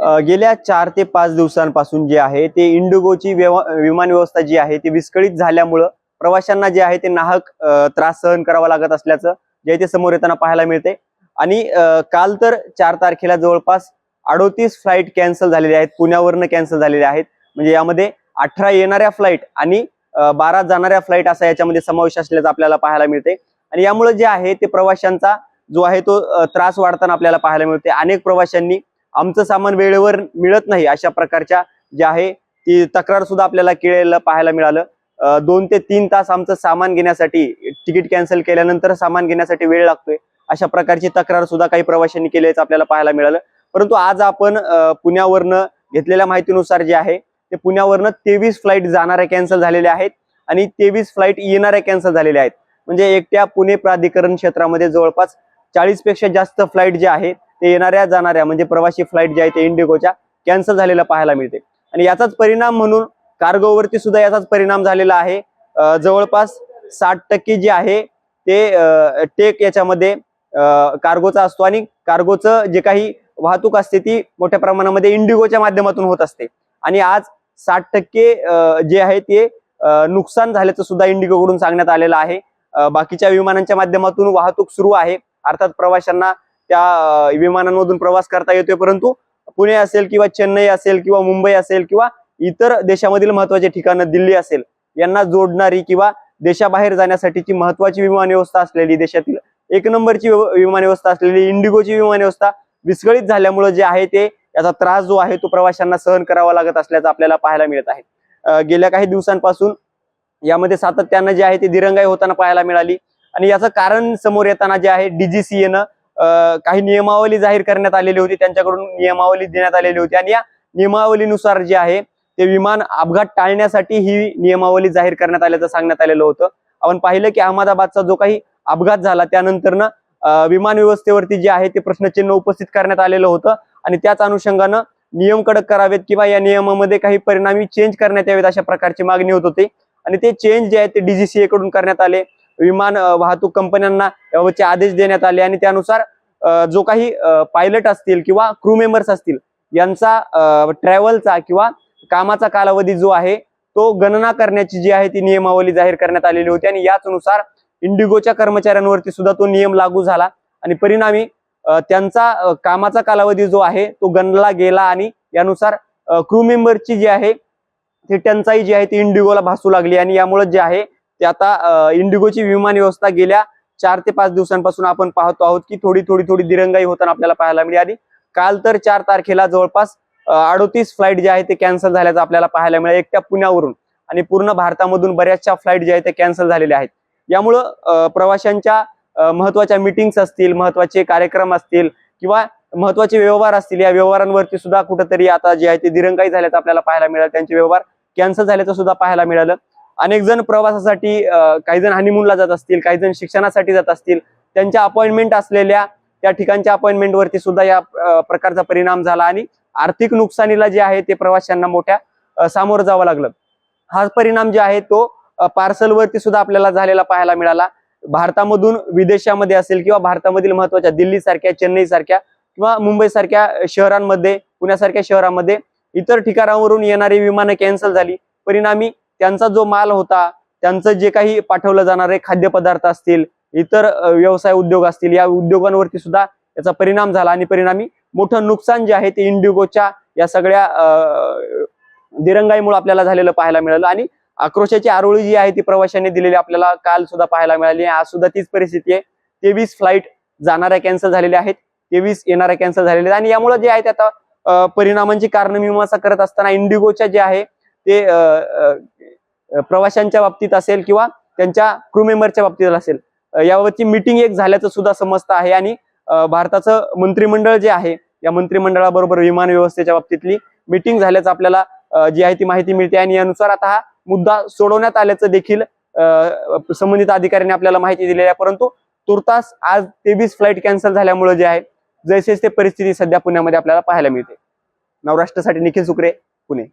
गेल्या चार ते पाच दिवसांपासून जे आहे ते इंडिगोची विमान व्यवस्था जी आहे ती विस्कळीत झाल्यामुळं प्रवाशांना जे आहे ते नाहक त्रास सहन करावा लागत असल्याचं जे ते समोर येताना पाहायला मिळते. आणि काल तर चार तारखेला जवळपास अडोतीस फ्लाईट कॅन्सल झालेले आहेत पुण्यावरनं कॅन्सल झालेले आहेत. म्हणजे यामध्ये अठरा येणाऱ्या फ्लाईट आणि बारा जाणाऱ्या फ्लाईट असा याच्यामध्ये समावेश असल्याचं आपल्याला पाहायला मिळते. आणि यामुळे जे आहे ते प्रवाशांचा जो आहे तो त्रास वाढताना आपल्याला पाहायला मिळते. अनेक प्रवाशांनी आमचं सामान वेळेवर मिळत नाही अशा प्रकारच्या जे आहे ती तक्रार सुद्धा आपल्याला केलेलं पाहायला मिळालं. दोन ते तीन तास आमचं सामान घेण्यासाठी तिकीट कॅन्सल केल्यानंतर सामान घेण्यासाठी वेळ लागतोय. अशा प्रकारची तक्रार सुद्धा काही प्रवाशांनी केल्याचं आपल्याला पाहायला मिळालं. परंतु आज आपण पुण्यावरनं घेतलेल्या माहितीनुसार जे आहे ते पुण्यावरनं तेवीस फ्लाईट जाणाऱ्या कॅन्सल झालेल्या आहेत आणि तेवीस फ्लाईट येणाऱ्या कॅन्सल झालेल्या आहेत. म्हणजे एकट्या पुणे प्राधिकरण क्षेत्रामध्ये जवळपास चाळीसपेक्षा जास्त फ्लाईट जे आहे ते येणाऱ्या जाणाऱ्या म्हणजे प्रवासी फ्लाईट जे आहे ते इंडिगोच्या कॅन्सल झालेल्या पाहायला मिळते. आणि याचाच परिणाम म्हणून कार्गोवरती सुद्धा याचाच परिणाम झालेला आहे. जवळपास साठ टक्के जे आहे ते टेक याच्यामध्ये कार्गोचा असतो. आणि कार्गोचं जे काही वाहतूक असते ती मोठ्या प्रमाणामध्ये इंडिगोच्या माध्यमातून होत असते. आणि आज साठ टक्के जे आहे ते नुकसान झाल्याचं सुद्धा इंडिगोकडून सांगण्यात आलेलं आहे. बाकीच्या विमानांच्या माध्यमातून वाहतूक सुरू आहे. अर्थात प्रवाशांना त्या विमानांमधून प्रवास करता येतोय. परंतु पुणे असेल किंवा चेन्नई असेल किंवा मुंबई असेल किंवा इतर देशामधील महत्त्वाचे ठिकाणं दिल्ली असेल यांना जोडणारी किंवा देशाबाहेर जाण्यासाठीची महत्वाची विमान व्यवस्था असलेली देशातील एक नंबरची विमान व्यवस्था असलेली इंडिगोची विमान व्यवस्था विस्कळीत झाल्यामुळे जे आहे ते याचा त्रास जो आहे तो प्रवाशांना सहन करावा लागत असल्याचं आपल्याला पाहायला मिळत आहे. गेल्या काही दिवसांपासून यामध्ये सातत्यानं जे आहे ते दिरंगाई होताना पाहायला मिळाली. आणि याचं कारण समोर येताना जे आहे डीजीसीएनं काही नियमावली जाहीर करण्यात आलेली होती त्यांच्याकडून नियमावली देण्यात आलेली होती. आणि या नियमावलीनुसार जे आहे ते विमान अपघात टाळण्यासाठी ही नियमावली जाहीर करण्यात आल्याचं सांगण्यात आलेलं होतं. आपण पाहिलं की अहमदाबादचा जो काही अपघात झाला त्यानंतरनं विमान व्यवस्थेवरती जे आहे ते प्रश्नचिन्ह उपस्थित करण्यात आलेलं होतं. आणि त्याच अनुषंगानं नियम कडक करावेत किंवा या नियमामध्ये काही परिणामी चेंज करण्यात यावेत अशा प्रकारची मागणी होत होती. आणि ते चेंज जे आहे ते डीजीसीए कडून करण्यात आले. विमान वाहतूक कंपन्यांना याबाबतचे आदेश देण्यात आले आणि त्यानुसार जो काही पायलट असतील किंवा क्रू मेंबर्स असतील यांचा ट्रॅव्हलचा किंवा कामाचा कालावधी जो आहे तो गणना करण्याची जी आहे ती नियमावली जाहीर करण्यात आलेली होती आणि याचनुसार इंडिगोच्या कर्मचाऱ्यांवरती सुद्धा तो नियम लागू झाला आणि परिणामी त्यांचा कामाचा कालावधी जो आहे तो गणला गेला आणि यानुसार क्रू मेंबरची जी आहे ती टंचाई जी आहे ती इंडिगोला भासू लागली आणि यामुळे जे आहे ते आता इंडिगोची विमान व्यवस्था गेल्या चार ते पाच दिवसांपासून आपण पाहतो आहोत की थोडी थोडी थोडी दिरंगाई होताना आपल्याला पाहायला मिळाली. काल तर चार तारखेला जवळपास अडोतीस फ्लाईट जे आहे ते कॅन्सल झाल्याचं आपल्याला पाहायला मिळालं एकट्या पुण्यावरून. आणि पूर्ण भारतामधून बऱ्याचशा फ्लाईट जे आहेत ते कॅन्सल झालेल्या आहेत. यामुळं प्रवाशांच्या महत्त्वाच्या मिटिंग्स असतील महत्त्वाचे कार्यक्रम असतील किंवा महत्त्वाचे व्यवहार असतील या व्यवहारांवरती सुद्धा कुठंतरी आता जे आहे ते दिरंगाई झाल्याचं आपल्याला पाहायला मिळालं. त्यांचे व्यवहार कॅन्सल झाल्याचं सुद्धा पाहायला मिळालं. अनेक जण प्रवासासाठी काही जण हनीमूनला जात असतील काही जण शिक्षणासाठी जात असतील. त्यांच्या अपॉइंटमेंट असलेल्या त्या ठिकाणच्या अपॉइंटमेंटवरती सुद्धा या प्रकारचा परिणाम झाला आणि आर्थिक नुकसानीला जे आहे ते प्रवाशांना मोठ्या सामोरं जावं लागलं. हा परिणाम जे आहे तो पार्सल वरती सुद्धा आपल्याला झालेला पाहायला मिळाला. भारतामधून विदेशामध्ये असेल किंवा भारतामधील महत्त्वाच्या दिल्ली सारख्या चेन्नई सारख्या किंवा मुंबई सारख्या शहरांमध्ये पुण्यासारख्या शहरांमध्ये इतर ठिकाणावरून येणारी विमानं कॅन्सल झाली. परिणामी त्यांचा जो माल होता त्यांचं जे काही पाठवलं जाणारे खाद्यपदार्थ असतील इतर व्यवसाय उद्योग असतील या उद्योगांवरती सुद्धा याचा परिणाम झाला. आणि परिणामी मोठं नुकसान जे आहे ते इंडिगोच्या या सगळ्या दिरंगाईमुळे आपल्याला झालेलं पाहायला मिळालं. आणि आक्रोशाची आरोळी जी आहे ती प्रवाशांनी दिलेली आपल्याला काल सुद्धा पाहायला मिळाली. आज सुद्धा तीच परिस्थिती आहे. तेवीस फ्लाईट जाणाऱ्या कॅन्सल झालेल्या आहेत. तेवीस येणाऱ्या कॅन्सल झालेल्या आहेत. आणि यामुळे जे आहे ते आता परिणामांची कारणमीमांसा करत असताना इंडिगोच्या जे आहे ते अ, प्रवाशांच्या बाबतीत असेल किंवा त्यांच्या क्रू मेंबरच्या बाबतीत असेल. याबाबतची मिटिंग एक झाल्याचं सुद्धा समजतं आहे आणि भारताचं मंत्रिमंडळ जे आहे या मंत्रिमंडळाबरोबर विमान व्यवस्थेच्या बाबतीतली मिटिंग झाल्याचं आपल्याला जी आहे ती माहिती मिळते आणि यानुसार आता हा मुद्दा सोडवण्यात आल्याचं देखील संबंधित अधिकाऱ्यांनी आपल्याला माहिती दिलेली आहे. परंतु तुर्तास आज तेवीस फ्लाईट कॅन्सल झाल्यामुळे जे आहे जैसेच ते परिस्थिती सध्या पुण्यामध्ये आपल्याला पाहायला मिळते. नवराष्ट्रासाठी निखिल सुक्रे पुणे.